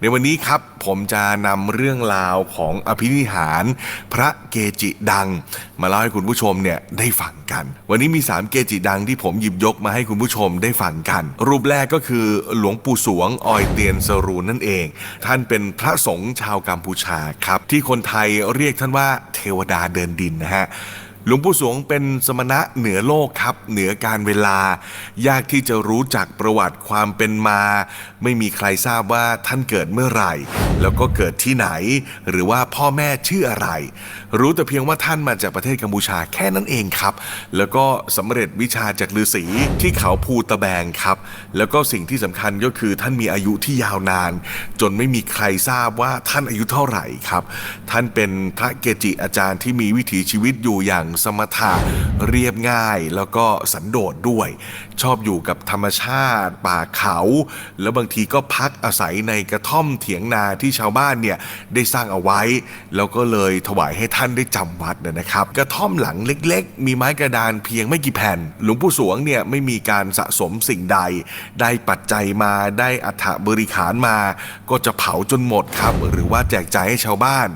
ในวันนี้ครับผมจะนำเรื่องราวของอภินิหารพระเกจิดัง มาเล่าให้คุณผู้ชมเนี่ยได้ฟังกัน วันนี้มี 3 เกจิดังที่ผมหยิบยกมาให้คุณผู้ชมได้ฟังกัน รูปแรกก็คือหลวงปู่สวงออยเตียนสรูนนั่นเอง ท่านเป็นพระสงฆ์ชาวกัมพูชาครับ ที่คนไทยเรียกท่านว่าเทวดาเดินดินนะฮะ หลวงปู่สวงเป็นสมณะเหนือโลกครับ เหนือการเวลา ยากที่จะรู้จักประวัติความเป็นมา ไม่มีใครทราบว่าท่านเกิดเมื่อไหร่ แล้วก็เกิดที่ไหน หรือว่าพ่อแม่ชื่ออะไร รู้แต่เพียงว่าท่านมาจากประเทศกัมพูชาแค่นั้นเองครับ แล้วก็สำเร็จวิชาจากฤาษีที่เขาภูตะแบงครับ แล้วก็สิ่งที่สำคัญก็คือท่านมีอายุที่ยาวนาน จนไม่มีใครทราบว่าท่านอายุเท่าไหร่ครับ ท่านเป็นพระเกจิอาจารย์ที่มีวิถีชีวิตอยู่อย่างสมถะเรียบง่ายแล้วก็สันโดษด้วย ชอบอยู่กับธรรมชาติ ป่าเขา แล้วบางทีก็พักอาศัยในกระท่อมเถียงนาที่ชาวบ้านเนี่ยได้สร้างเอาไว้ แล้วก็เลยถวายให้ท่านได้จำวัดนะครับ กระท่อมหลังเล็กๆ มีไม้กระดานเพียงไม่กี่แผ่น หลวงปู่สวงเนี่ยไม่มีการสะสมสิ่งใด ได้ปัจจัยมาได้อัฐบริขารมา ก็จะเผาจนหมดครับ หรือว่าแจกจ่ายให้ชาวบ้าน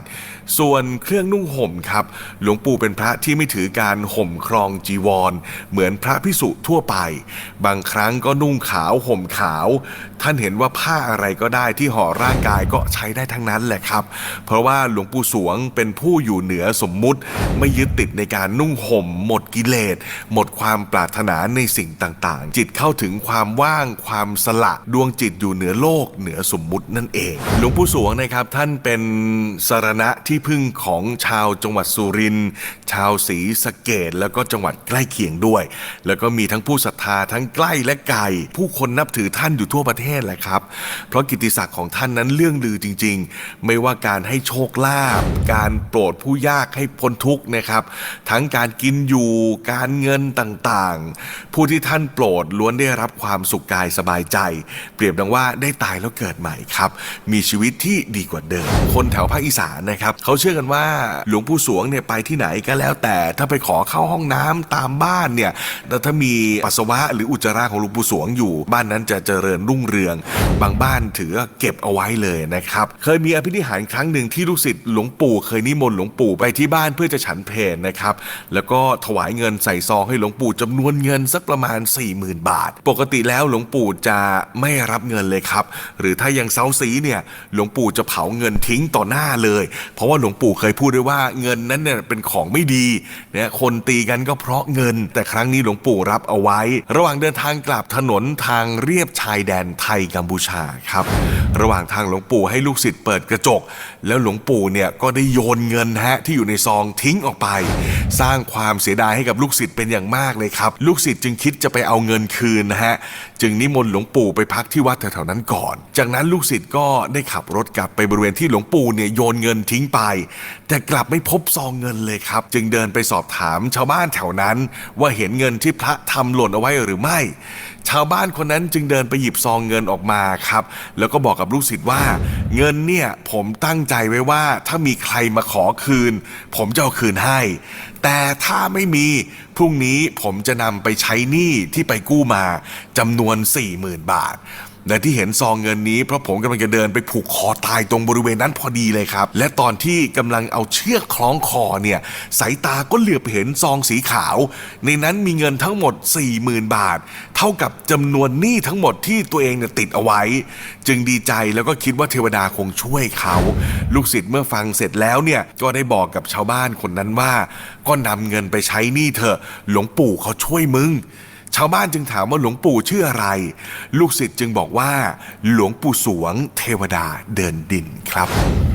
ส่วนเครื่องนุ่งห่มครับ หลวงปู่เป็นพระที่ไม่ถือการห่มครองจีวร เหมือนพระพิสุทั่วไป บางครั้งก็นุ่งขาวห่มขาว ท่านเห็นว่าผ้าอะไรก็ได้ที่ห่อร่างกายก็ใช้ได้ทั้งนั้นแหละครับ เพราะว่าหลวงปู่สวงเป็นผู้อยู่เหนือสมมุติ ไม่ยึดติดในการนุ่งห่ม หมดกิเลส หมดความปรารถนาในสิ่งต่างๆ จิตเข้าถึงความว่างความสละดวงจิตอยู่เหนือโลกเหนือสมมุตินั่นเอง หลวงปู่สวงนะครับท่านเป็นสารณะที่พึ่งของชาวจังหวัดสุรินทร์ชาวศรีสะเกดแล้วก็จังหวัดใกล้เคียงด้วย แล้วก็มีทั้งผู้ศรัทธาทั้งใกล้และไกลผู้คนนับถือท่านอยู่ทั่วประเทศแหละครับ เพราะกิตติศักดิ์ของท่านนั้นเรื่องลือจริง ๆ ไม่ว่าการให้โชคลาภการโปรดผู้ยากให้พ้นทุกข์นะครับ ทั้งการกินอยู่การเงินต่างๆ ผู้ที่ท่านโปรดล้วนได้รับความสุขกายสบายใจ เปรียบดังว่าได้ตายแล้วเกิดใหม่ครับ มีชีวิตที่ดีกว่าเดิม คนแถวภาคอีสานนะครับเขาเชื่อกันว่าหลวงปู่สวงเนี่ยไปที่ไหนก็แล้ว แต่ถ้าไปขอเข้าห้องน้ำตามบ้านเนี่ยแล้วถ้ามีปัสสาวะหรืออุจจาระของหลวงปู่สวงอยู่ บ้านนั้นจะเจริญรุ่งเรือง บางบ้านถือเก็บเอาไว้เลยนะครับ เคยมีอภินิหารครั้งหนึ่งที่ลูกศิษย์หลวงปู่เคยนิมนต์หลวงปู่ไปที่บ้านเพื่อจะฉันเพลนะครับแล้วก็ถวายเงินใส่ซองให้หลวงปู่จำนวนเงินสักประมาณ 40,000 บาท ปกติแล้วหลวงปู่จะไม่รับเงินเลยครับ หรือถ้ายังเซาซีเนี่ยหลวงปู่จะเผาเงินทิ้งต่อหน้าเลย เพราะว่าหลวงปู่เคยพูดด้วยว่าเงินนั้นเนี่ยเป็นของไม่ดีเนี่ยคนตีกันก็เพราะเงิน แต่ครั้งนี้หลวงปู่รับเอาไว้ ระหว่างเดินทางกลับถนนทางเรียบชายแดนไทยกัมพูชาครับ ระหว่างทางหลวงปู่ให้ลูกศิษย์เปิดกระจก แล้วหลวงปู่เนี่ยก็ได้โยนเงินฮะที่อยู่ในซองทิ้งออกไป สร้างความเสียดายให้กับลูกศิษย์เป็นอย่างมากเลยครับ ลูกศิษย์จึงคิดจะไปเอาเงินคืนนะฮะจึงนิมนต์หลวงปู่ไปพักที่วัดแถวๆนั้นก่อน จากนั้นลูกศิษย์ก็ได้ขับรถกลับไปบริเวณที่หลวงปู่เนี่ยโยนเงินทิ้งไปแต่กลับไม่พบซองเงินเลยครับ จึงเดินไปสอบถามชาวบ้านแถวนั้น ว่าเห็นเงินที่พระทำหล่นเอาไว้หรือไม่ ชาวบ้านคนนั้นจึงเดินไปหยิบซองเงินออกมาครับ แล้วก็บอกกับลูกศิษย์ว่า เงินเนี่ยผมตั้งใจไว้ว่าถ้ามีใครมาขอคืน ผมจะเอาคืนให้ แต่ถ้าไม่มีพรุ่งนี้ผมจะนำไปใช้หนี้ที่ไปกู้มาจำนวน40,000 บาท และที่เห็นซองเงินนี้เพราะผมกำลังจะเดินไปผูกคอตายตรงบริเวณนั้นพอดีเลยครับ และตอนที่กำลังเอาเชือกคล้องคอเนี่ยสายตาก็เหลือบเห็นซองสีขาว ในนั้นมีเงินทั้งหมด 40,000 บาท เท่ากับจำนวนหนี้ทั้งหมดที่ตัวเองเนี่ยติดเอาไว้ จึงดีใจแล้วก็คิดว่าเทวดาคงช่วยเขา ลูกศิษย์เมื่อฟังเสร็จแล้วเนี่ยก็ได้บอกกับชาวบ้านคนนั้นว่า ก็นำเงินไปใช้หนี้เถอะหลวงปู่เขาช่วยมึง ชาวบ้านจึงถามว่าหลวงปู่ชื่ออะไร ลูกศิษย์จึงบอกว่า หลวงปู่สวงเทวดาเดินดินครับ